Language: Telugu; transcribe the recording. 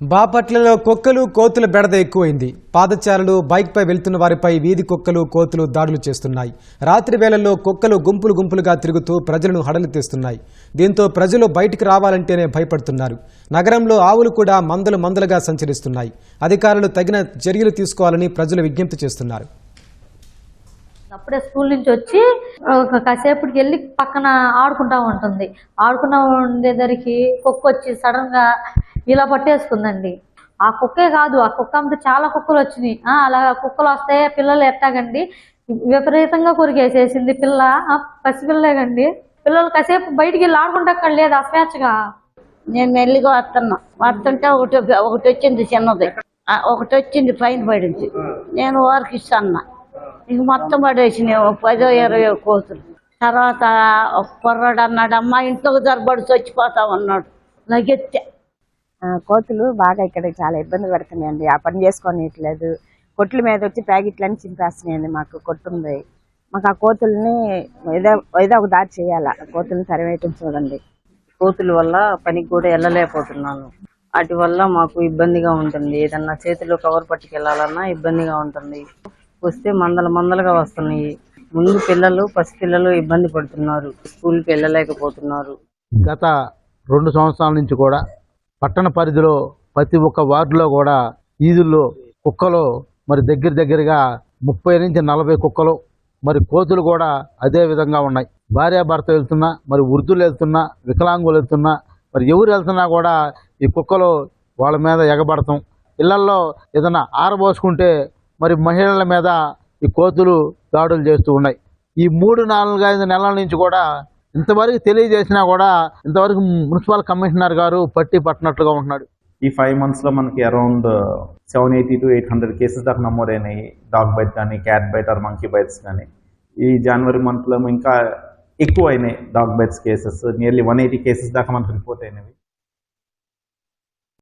బాపట్లలో కుక్కలు కోతుల బెడద ఎక్కువైంది. పాదచారులు బైక్పై వెళ్తున్న వారిపై వీధి కుక్కలు కోతులు దాడులు చేస్తున్నాయి. రాత్రి వేళల్లో కుక్కలు గుంపులు గుంపులుగా తిరుగుతూ ప్రజలను హడలు తీస్తున్నాయి. దీంతో ప్రజలు బయటికి రావాలంటేనే భయపడుతున్నారు. నగరంలో ఆవులు కూడా మందలు మందలుగా సంచరిస్తున్నాయి. అధికారులు తగిన చర్యలు తీసుకోవాలని ప్రజలు విజ్ఞప్తి చేస్తున్నారు. అప్పుడే స్కూల్ నుంచి వచ్చి ఒక కాసేపటికి వెళ్ళి పక్కన ఆడుకుంటా ఉంటుంది. ఆడుకుంటా ఉండేసరికి కుక్క వచ్చి సడన్గా ఇలా పట్టేసుకుందండి ఆ కుక్కే కాదు ఆ కుక్క అంతా చాలా కుక్కలు వచ్చినాయి. అలా కుక్కలు వస్తే పిల్లలు ఎట్టాగండి? విపరీతంగా కొరికేసేసింది పిల్ల. ఆ, పసిపిల్లలేగండి. పిల్లలు కాసేపు బయటికి వెళ్ళి ఆడుకుంటా లేదు అస్వేచ్ఛగా నేను మెల్లిగా వస్తున్నా వస్తుంటే ఒకటి ఒకటి వచ్చింది చిన్నది. ఒకటి వచ్చింది పైన పడింది. నేను వారికి ఇస్తాను ఇంక మొత్తం పడేసినాయి పదో ఇరవై కోతులు. తర్వాత ఒక కుర్రాడు అన్నాడు అమ్మ ఇంట్లోకి దొరబడి చచ్చిపోతావు అన్నాడు. లగెత్తే. కోతులు బాగా ఇక్కడ చాలా ఇబ్బంది పెడుతున్నాయండి. ఆ పని చేసుకోనిట్లేదు కొట్ల మీద వచ్చి ప్యాకెట్లన్నీ చింపేస్తున్నాయండి మాకు కొట్టుంది. మాకు ఆ కోతుల్ని ఏదో ఏదో ఒక దారి చేయాలా. కోతుల్ని తరివేయటం చూడండి. కోతుల వల్ల పనికి కూడా వెళ్ళలేకపోతున్నాను. వాటి వల్ల మాకు ఇబ్బందిగా ఉంటుంది. ఏదన్నా చేతిలో కవర్ పట్టుకెళ్ళాలన్నా ఇబ్బందిగా ఉంటుంది. వస్తే మందల మందలుగా వస్తున్నాయి. ముందు పిల్లలు పసిపిల్లలు ఇబ్బంది పడుతున్నారు. స్కూల్కి వెళ్ళలేకపోతున్నారు. గత రెండు సంవత్సరాల నుంచి కూడా పట్టణ పరిధిలో ప్రతి ఒక్క వార్డులో కూడా ఈదుల్లో కుక్కలు మరి దగ్గర దగ్గరగా ముప్పై నుంచి నలభై కుక్కలు మరి కోతులు కూడా అదే విధంగా ఉన్నాయి. భార్యాభర్త వెళ్తున్నా మరి వృద్ధులు వెళ్తున్నా వికలాంగులు వెళ్తున్నా మరి ఎవరు వెళ్తున్నా కూడా ఈ కుక్కలు వాళ్ళ మీద ఎగబడతాం. ఇళ్ళల్లో ఏదైనా ఆరబోసుకుంటే మరి మహిళల మీద ఈ కోతులు దాడులు చేస్తూ ఉన్నాయి. ఈ మూడు నాలుగు ఐదు నెలల నుంచి కూడా ఇంతవరకు తెలియజేసినా కూడా ఇంతవరకు మున్సిపల్ కమిషనర్ గారు పట్టి పట్టినట్లుగా ఉంటున్నాడు. ఈ ఫైవ్ మంత్స్లో మనకి around seven eighty two eight hundred cases దాకా నమోదైనాయి. డాగ్ బైట్ కానీ cat bite or monkey bites కానీ ఈ జనవరి మంత్లో ఇంకా ఎక్కువ అయినాయి dog bites cases nearly one eighty cases దాకా మనకు రిపోర్ట్ అయినవి.